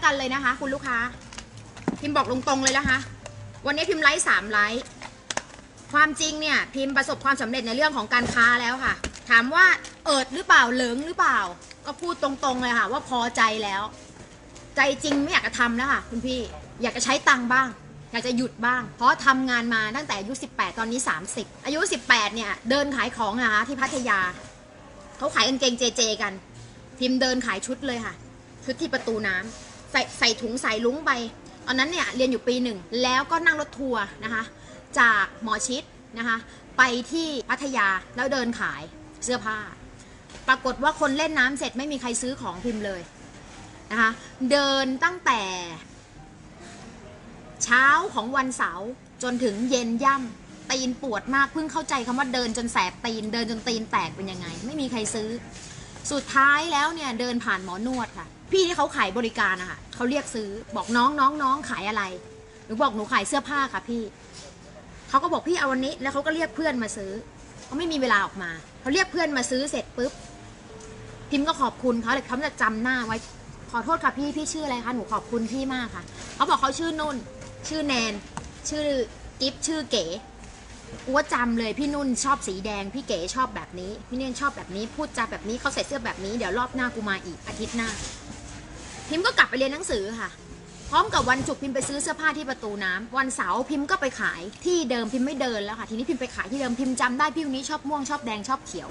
แล้วกันเลยนะคะ คุณลูกค้า พิมพ์บอกตรงๆเลยนะคะ วันนี้พิมพ์ไลฟ์สามไลฟ์ความจริงเนี่ยพิมพ์ประสบความสำเร็จในเรื่องของการค้าแล้วค่ะ ถามว่าเอิดหรือเปล่าเหลิงหรือเปล่า ก็พูดตรงๆเลยค่ะ ว่าพอใจแล้ว ใจจริงไม่อยากจะทำแล้วค่ะคุณพี่อยากจะใช้ตังค์บ้าง อยากจะหยุดบ้าง เพราะทำงานมาตั้งแต่อายุ 18 ตอนนี้ 30 อายุ 18 เนี่ยเดินขายของนะคะที่พัทยาเขาขายกางเกงเจเจกัน พิมพ์เดินขายชุดเลยค่ะ ชุดที่ประตูน้ำ ใส่ใส่ถุงใส่ลุ้งไปตอนนั้นเนี่ยเรียนอยู่ปีหนึ่งแล้วก็นั่งรถทัวร์นะคะจากหมอชิดนะคะไปที่พัทยาแล้วเดินขายเสื้อผ้า ปรากฏว่าคนเล่นน้ำเสร็จไม่มีใครซื้อของพิมพ์เลยนะคะเดินตั้งแต่เช้าของวันเสาร์จนถึงเย็นย่ำตีนปวดมากเพิ่งเข้าใจคำว่าเดินจนแสบตีนเดินจนตีนแตกเป็นยังไง ไม่มีใครซื้อ สุดท้ายแล้วเนี่ยเดินผ่านหมอนวดค่ะ พี่ที่เขาขายบริการอะค่ะเขาเรียกซื้อบอกน้องน้องน้องขายอะไรหนูบอกหนูขายเสื้อผ้าค่ะพี่เขาก็บอกพี่เอาวันนี้ แล้วเขาก็เรียกเพื่อนมาซื้อเขาไม่มีเวลาออกมาเขาเรียกเพื่อนมาซื้อเสร็จปุ๊บพิมพ์ก็ขอบคุณเขาเลยเขาจะจำหน้าไว้ ขอโทษค่ะพี่พี่ชื่ออะไรคะหนูขอบคุณพี่มากค่ะเขาบอกเขาชื่อนุ่น ชื่อแนน ชื่อกิฟชื่อเก๋ กูว่าจำเลยพี่นุ่นชอบสีแดง พี่เก๋ชอบแบบนี้ พี่เนียนชอบแบบนี้ พูดจาแบบนี้เขาใส่เสื้อแบบนี้เดี๋ยวรอบหน้ากูมาอีกอาทิตย์หน้า พิมพ์ก็กลับไปเรียนหนังสือค่ะ พร้อมกับวันจุกพิมพ์ไปซื้อเสื้อผ้าที่ประตูน้ำวันเสาร์พิมพ์ก็ไปขายที่เดิมพิมพ์ไม่เดินแล้วค่ะ ทีนี้พิมพ์ไปขายที่เดิมพิมพ์จำได้พี่คนนี้ชอบม่วงชอบแดงชอบเขียว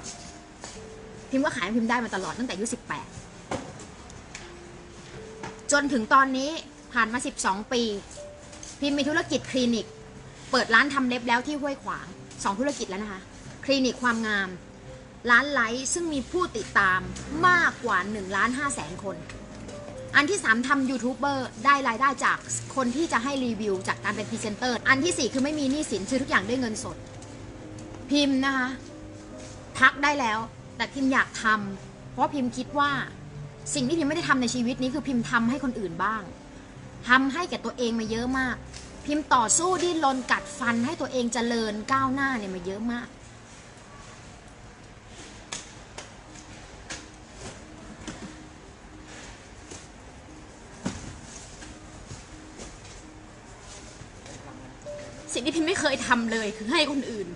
พิมพ์ก็ขายพิมพ์ได้มาตลอดตั้งแต่อายุสิบแปดจนถึงตอนนี้ผ่านมาสิบสองปี พิมพ์มีธุรกิจคลินิก เปิดร้านทำเล็บแล้วที่ห้วยขวางสองธุรกิจแล้วนะคะ คลินิกความงาม ร้านไลฟ์ซึ่งมีผู้ติดตามมากกว่า1ล้าน5แสนคน อันที่ 3ทำยูทูบเบอร์ได้รายได้จากคนที่จะให้รีวิวจากการเป็นพรีเซนเตอร์ อันที่ 4 คือไม่มีหนี้สินซื้อทุกอย่างด้วยเงินสด พิมพ์นะคะพักได้แล้ว แต่พิมพ์อยากทำเพราะพิมพ์คิดว่าสิ่งที่พิมพ์ไม่ได้ทำในชีวิตนี้คือพิมพ์ทำให้คนอื่นบ้างทำให้แก่ตัวเองมาเยอะมาก พิมพ์ต่อสู้ดิ้นรนกัดฟันให้ตัวเองเจริญก้าวหน้าเนี่ยมาเยอะมาก สิ่งที่พิมไม่เคยทำเลยคือให้คนอื่น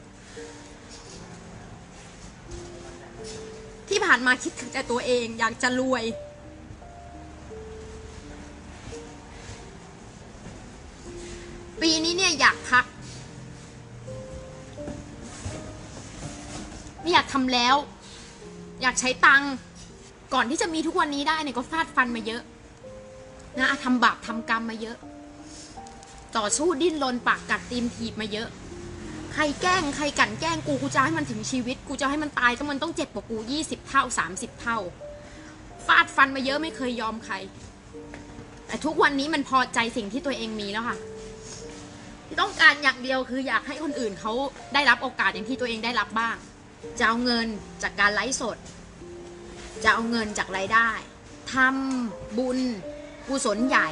ที่ผ่านมาคิดถึงแต่ตัวเองอยากจะรวย ปีนี้เนี่ยอยากพัก ไม่อยากทำแล้ว อยากใช้ตังค์ก่อนที่จะมีทุกวันนี้ได้เนี่ยก็ฟาดฟันมาเยอะ นะทำบาปทำกรรมมาเยอะ ต่อสู้ดิ้นรนปากกัดตีมถีบมาเยอะ ใครแกล้งใครกันแกล้งกูกูจะให้มันถึงชีวิต กูจะให้มันตายก็มันต้องเจ็บกว่ากูยี่สิบเท่าสามสิบเท่า ฟาดฟันมาเยอะไม่เคยยอมใคร แต่ทุกวันนี้มันพอใจสิ่งที่ตัวเองมีแล้วค่ะ ที่ต้องการอย่างเดียวคืออยากให้คนอื่นเขาได้รับโอกาสอย่างที่ตัวเองได้รับบ้าง จะเอาเงินจากการไลฟ์สด จะเอาเงินจากรายได้ทำบุญกุศลใหญ่